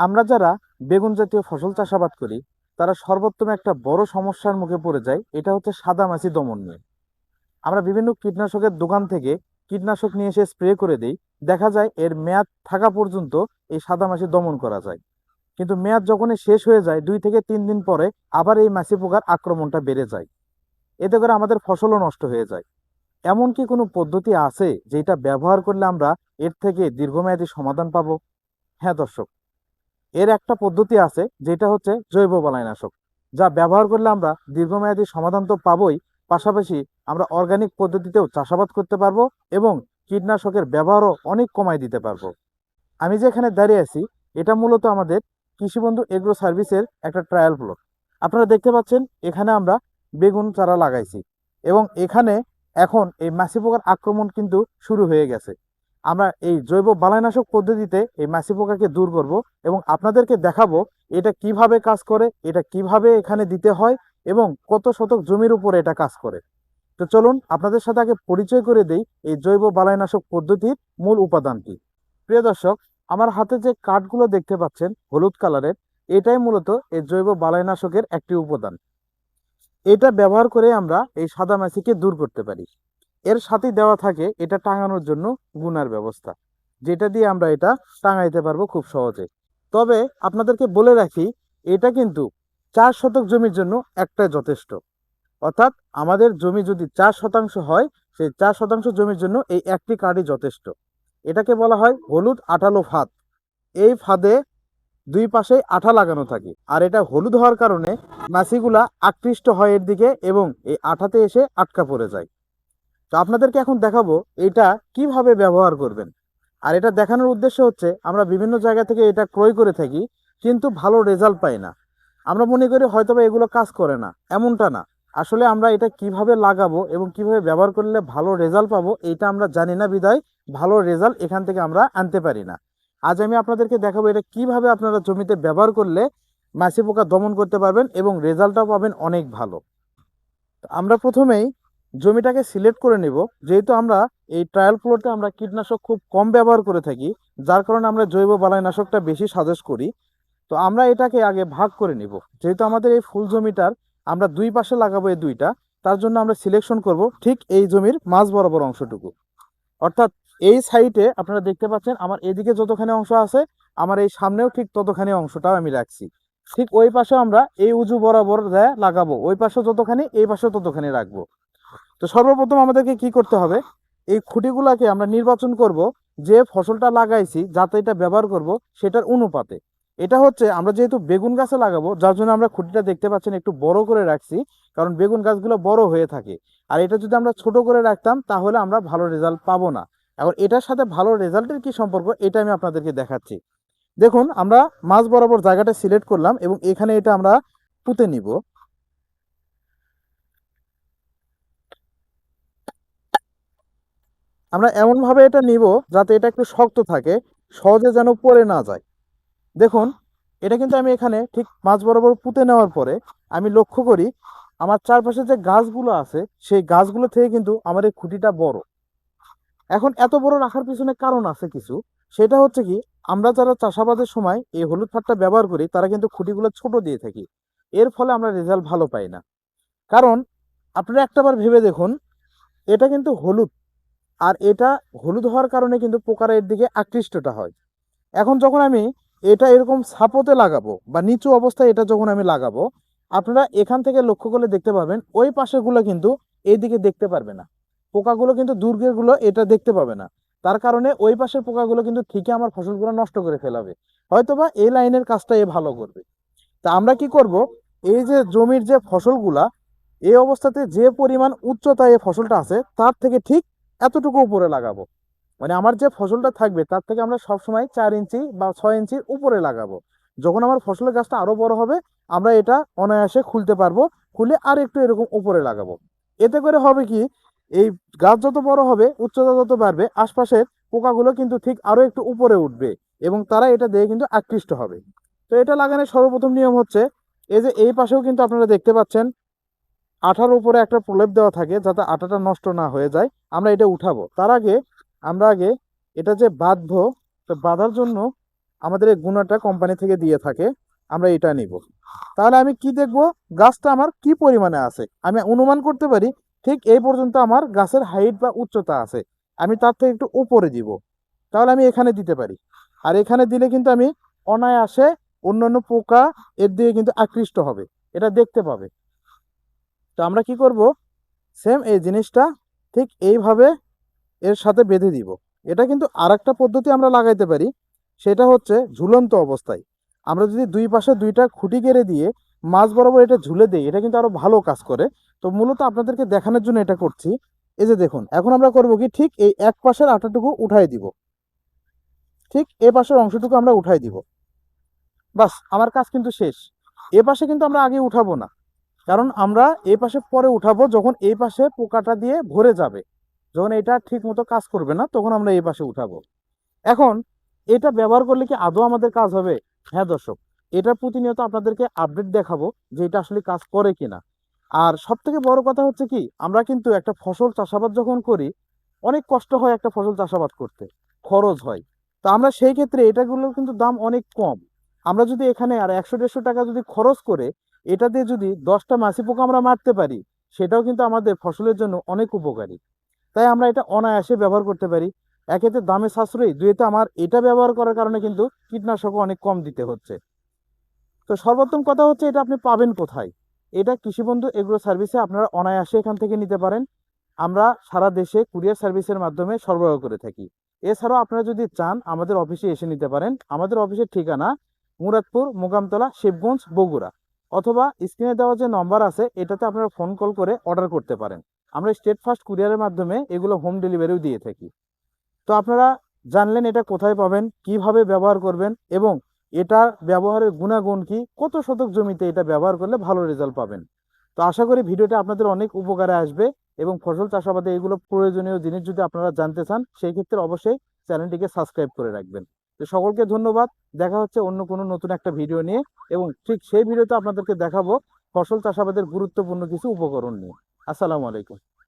আমরা যারা বেগুন জাতীয় ফসল চাষাবাদ করি, তারা সর্বোত্তম একটা বড় সমস্যার মুখে পড়ে যায় এটা হচ্ছে সাদা মাছি দমন নিয়ে। আমরা বিভিন্ন কীটনাশকের দোকান থেকে কীটনাশক নিয়ে এসে স্প্রে করে দিই, দেখা যায় এর মেয়াদ থাকা পর্যন্ত এই সাদা মাছি দমন করা যায়। কিন্তু মেয়াদ যখনই শেষ হয়ে যায়, দুই থেকে তিন দিন পরে আবার এই মাছি পোকার আক্রমণটা বেড়ে যায়। এতে করে আমাদের ফসলও নষ্ট হয়ে যায়। এমন কি কোনো পদ্ধতি আছে যেটা ব্যবহার করলে আমরা এর থেকে দীর্ঘমেয়াদী সমাধান পাবো? হ্যাঁ দর্শক এর একটা পদ্ধতি আছে, যেটা হচ্ছে জৈব বালাইনাশক, যা ব্যবহার করলে আমরা দীর্ঘমেয়াদী সমাধান তো পাবোই, পাশাপাশি আমরা অর্গানিক পদ্ধতিতেও চাষাবাদ করতে পারব এবং কীটনাশকের ব্যবহারও অনেক কমাই দিতে পারব। আমি যে এখানে দাঁড়িয়ে আছি, এটা মূলত আমাদের কৃষিবন্ধু এগ্রো সার্ভিসের একটা ট্রায়াল প্লট আপনারা দেখতে পাচ্ছেন, এখানে আমরা বেগুন চারা লাগাইছি এবং এখানে এখন এই মাছি পোকার আক্রমণ কিন্তু শুরু হয়ে গেছে। আমরা এই জৈব বালাইনাশক পদ্ধতিতে এই মাছি পোকাকে দূর করব এবং আপনাদেরকে দেখাবো এটা কীভাবে কাজ করে, এটা কীভাবে এখানে দিতে হয় এবং কত শতক জমির উপরে এটা কাজ করে। তো চলুন আপনাদের সাথে আগে পরিচয় করে দেই এই জৈব বালাইনাশক পদ্ধতির মূল উপাদানটি প্রিয় দর্শক, আমার হাতে যে কাঠগুলো দেখতে পাচ্ছেন, হলুদ কালারের, এটাই মূলত এই জৈব বালাইনাশকের একটি উপাদান। এটা ব্যবহার করে আমরা এই সাদা মাছিকে দূর করতে পারি। এর সাথে দেওয়া থাকে এটা টাঙানোর জন্য গুনার ব্যবস্থা, যেটা দিয়ে আমরা এটা টাঙাইতে পারব খুব সহজে। তবে আপনাদেরকে বলে রাখি, এটা কিন্তু চার শতক জমির জন্য একটাই যথেষ্ট। অর্থাৎ আমাদের জমি যদি চার শতাংশ হয়, সেই চার শতাংশ জমির জন্য এই একটি কার্ডই যথেষ্ট। এটাকে বলা হয় হলুদ আঠালো ফাঁদ। এই ফাঁদে দুই পাশে আঠা লাগানো থাকে। আর এটা হলুদ হওয়ার কারণে মাছিগুলা আকৃষ্ট হয় এর দিকে এবং এই আঠাতে এসে আটকা পড়ে যায়। তো আপনাদেরকে এখন দেখাবো এটা কীভাবে ব্যবহার করবেন। আর এটা দেখানোর উদ্দেশ্য হচ্ছে, আমরা বিভিন্ন জায়গা থেকে এটা ক্রয় করে থাকি, কিন্তু ভালো রেজাল্ট পাই না। আমরা মনে করি হয়তোবা এগুলো কাজ করে না, এমনটা না। আসলে আমরা এটা কীভাবে লাগাবো এবং কীভাবে ব্যবহার করলে ভালো রেজাল্ট পাবো, এটা আমরা জানি না বিদায় ভালো রেজাল্ট এখান থেকে আমরা আনতে পারি না। আজ আমি আপনাদেরকে দেখাবো এটা কীভাবে আপনারা জমিতে ব্যবহার করলে মাছি পোকা দমন করতে পারবেন এবং রেজাল্টটাও পাবেন অনেক ভালো। আমরা প্রথমেই জমিটাকে সিলেক্ট করে নেব। যেহেতু আমরা এই ট্রায়াল প্লটে আমরা কীটনাশক খুব কম ব্যবহার করে থাকি, যার কারণে আমরা জৈব বালাইনাশকটা বেশি সাজেস্ট করি। তো আমরা এটাকে আগে ভাগ করে নিব। যেহেতু আমাদের এই ফুল জমিটার আমরা দুই পাশে লাগাবো এই দুইটা, তার জন্য আমরা সিলেকশন করব ঠিক এই জমির মাঝ বরাবর অংশটুকু। অর্থাৎ এই সাইটে আপনারা দেখতে পাচ্ছেন আমার এদিকে যতখানি অংশ আছে, আমার এই সামনেও ঠিক ততখানি অংশটাও আমি রাখছি। ঠিক ওই পাশে আমরা এই উজু বরাবর দেয় লাগাবো, ওই পাশে যতখানি, এই পাশে ততখানি রাখব। তো সর্বপ্রথম আমাদেরকে কি করতে হবে? এই খুঁটিগুলাকে আমরা নির্বাচন করব, যে ফসলটা লাগাইছি, যাতে এটা ব্যবহার করব, সেটার অনুপাতে। এটা হচ্ছে আমরা যেহেতু বেগুন গাছে লাগাবো, যার জন্য আমরা খুঁটিটা দেখতে পাচ্ছেন একটু বড় করে রাখছি, কারণ বেগুন গাছগুলো বড় হয়ে থাকে। আর এটা যদি আমরা ছোট করে রাখতাম, তাহলে আমরা ভালো রেজাল্ট পাবো না। এখন এটার সাথে ভালো রেজাল্টের কি সম্পর্ক, এটা আমি আপনাদেরকে দেখাচ্ছি। দেখুন, আমরা মাঝ বরাবর জায়গাটা সিলেক্ট করলাম এবং এখানে এটা আমরা পুঁতে নিব। আমরা এমনভাবে এটা নিব যাতে এটা একটু শক্ত থাকে, সহজে যেন পড়ে না যায়। দেখুন, এটা কিন্তু আমি এখানে ঠিক মাছ বরাবর পুঁতে নেওয়ার পরে আমি লক্ষ্য করি, আমার চারপাশে যে গাছগুলো আছে, সেই গাছগুলো থেকে কিন্তু আমার এই খুঁটিটা বড়। এখন এত বড় রাখার পিছনে কারণ আছে কিছু। সেটা হচ্ছে কি, আমরা যারা চাষাবাদের সময় এই হলুদ সারটা ব্যবহার করি, তারা কিন্তু খুঁটিগুলো ছোট দিয়ে থাকি। এর ফলে আমরা রেজাল্ট ভালো পাই না। কারণ, আপনারা একটাবার ভেবে দেখুন, এটা কিন্তু হলুদ। আর এটা হলুদ হওয়ার কারণে কিন্তু পোকারা এর দিকে আকৃষ্টটা হয়। এখন যখন আমি এটা এরকম ছাপোতে লাগাবো বা নিচু অবস্থায় এটা যখন আমি লাগাবো, আপনারা এখান থেকে লক্ষ্য করলে দেখতে পাবেন ওই পাশেগুলো কিন্তু এইদিকে দেখতে পারবে না। পোকাগুলো কিন্তু দুর্গেরগুলো এটা দেখতে পাবে না। তার কারণে ওই পাশের পোকাগুলো কিন্তু ঠিকই আমার ফসলগুলো নষ্ট করে ফেলাবে। হয়তোবা এই লাইনের কাজটা এ ভালো করবে। তা আমরা কি করব? এই যে জমির যে ফসলগুলা, এই অবস্থাতে যে পরিমাণ উচ্চতায় এই ফসলটা আছে, তার থেকে ঠিক এতটুকু উপরে লাগাবো। মানে আমার যে ফসলটা থাকবে, তার থেকে আমরা সবসময় চার ইঞ্চি বা ছয় ইঞ্চির উপরে লাগাবো। যখন আমার ফসলের গাছটা আরও বড় হবে, আমরা এটা অনায়াসে খুলতে পারব, খুলে আর একটু এরকম উপরে লাগাবো। এতে করে হবে কি, এই গাছ যত বড় হবে, উচ্চতা যত বাড়বে, আশপাশের পোকাগুলো কিন্তু ঠিক আরও একটু উপরে উঠবে এবং তারা এটা দিয়ে কিন্তু আকৃষ্ট হবে। তো এটা লাগানোর সর্বপ্রথম নিয়ম হচ্ছে, এই যে এই পাশেও কিন্তু আপনারা দেখতে পাচ্ছেন আঠার উপরে একটা প্রলেপ দেওয়া থাকে যাতে আটাটা নষ্ট না হয়ে যায়, আমরা এটা উঠাবো। তার আগে আমরা আগে এটা যে বাঁধবো, তো বাঁধার জন্য আমাদের এই গুণাটা কোম্পানি থেকে দিয়ে থাকে, আমরা এটা নিব। তাহলে আমি কি দেখব? গাছটা আমার কি পরিমাণে আছে? আমি অনুমান করতে পারি, ঠিক এই পর্যন্ত আমার গাছের হাইট বা উচ্চতা আছে। আমি তার থেকে একটু উপরে দিব। তাহলে আমি এখানে দিতে পারি। আর এখানে দিলে কিন্তু আমি অনায়াসে অন্যান্য পোকা এর দিকে কিন্তু আকৃষ্ট হবে। এটা দেখতে পাবে। তো আমরা কি করব? সেম এই জিনিসটা ঠিক এইভাবে এর সাথে বেঁধে দিব। এটা কিন্তু আরেকটা পদ্ধতি আমরা লাগাইতে পারি। সেটা হচ্ছে ঝুলন্ত অবস্থায়। আমরা যদি দুই পাশে দুইটা খুঁটি কেড়ে দিয়ে মাছ বরাবর এটা ঝুলে দিই, এটা কিন্তু আরও ভালো কাজ করে। তো মূলত আপনাদেরকে দেখানোর জন্য এটা করছি। এই যে দেখুন, এখন আমরা করব কি ঠিক এই এক পাশের আটাটুকু উঠাই দিব। ঠিক এ পাশের অংশটুকু আমরা উঠাই দিব। বাস, আমার কাজ কিন্তু শেষ। এ পাশে কিন্তু আমরা আগে উঠাবো না। কারণ আমরা এই পাশে পরে উঠাবো, যখন এই পাশে পোকাটা দিয়ে ভরে যাবে, যখন এটা ঠিক মতো কাজ করবে না, তখন আমরা এই পাশে উঠাবো। এখন এটা ব্যবহার করলে কি আদৌ আমাদের কাজ হবে? হ্যাঁ দর্শক, এটা প্রতিনিয়ত আপনাদেরকে আপডেট দেখাবো যে এটা আসলে কাজ করে কিনা। আর সব থেকে বড় কথা হচ্ছে কি, আমরা কিন্তু একটা ফসল চাষাবাদ যখন করি, অনেক কষ্ট হয় একটা ফসল চাষাবাদ করতে, খরচ হয়। তো আমরা সেই ক্ষেত্রে এটাগুলোর কিন্তু দাম অনেক কম। আমরা যদি এখানে আর একশো, দেড়শো টাকা যদি খরচ করে এটা দিয়ে যদি দশটা মাছি পোকা আমরা মারতে পারি, সেটাও কিন্তু আমাদের ফসলের জন্য অনেক উপকারী। তাই আমরা এটা অনায়াসে ব্যবহার করতে পারি। একেতে দামে সাশ্রয়ী দুইতে আমার এটা ব্যবহার করার কারণে কিন্তু কীটনাশকও অনেক কম দিতে হচ্ছে। তো সর্বোত্তম কথা হচ্ছে, এটা আপনি পাবেন কোথায়? এটা কৃষিবন্ধু এগ্রো সার্ভিসে আপনারা অনায়াসে এখান থেকে নিতে পারেন। আমরা সারা দেশে কুরিয়ার সার্ভিসের মাধ্যমে সরবরাহ করে থাকি। এছাড়াও আপনারা যদি চান, আমাদের অফিসে এসে নিতে পারেন। আমাদের অফিসের ঠিকানা মুরাদপুর, মোকামতলা, শিবগঞ্জ, বগুড়া। অথবা স্ক্রিনে দেওয়া যে নম্বর আছে, এটাতে আপনারা ফোন কল করে অর্ডার করতে পারেন। আমরা স্টেট ফাস্ট কুরিয়ারের মাধ্যমে এগুলো হোম ডেলিভারিও দিয়ে থাকি। তো আপনারা জানলেন এটা কোথায় পাবেন, কীভাবে ব্যবহার করবেন এবং এটার ব্যবহারের গুণাগুণ কি, কত শতক জমিতে এটা ব্যবহার করলে ভালো রেজাল্ট পাবেন। তো আশা করি ভিডিওটা আপনাদের অনেক উপকারে আসবে এবং ফসল চাষাবাদে এগুলো প্রয়োজনীয় জিনিস যদি আপনারা জানতে চান, সেই ক্ষেত্রে অবশ্যই চ্যানেলটিকে সাবস্ক্রাইব করে রাখবেন। তো সকলকে ধন্যবাদ। দেখা হচ্ছে অন্য কোনো নতুন একটা ভিডিও নিয়ে এবং ঠিক সেই ভিডিওতে আপনাদেরকে দেখাবো ফসল চাষাবাদের গুরুত্বপূর্ণ কিছু উপকরণ নিয়ে। আসসালামু আলাইকুম।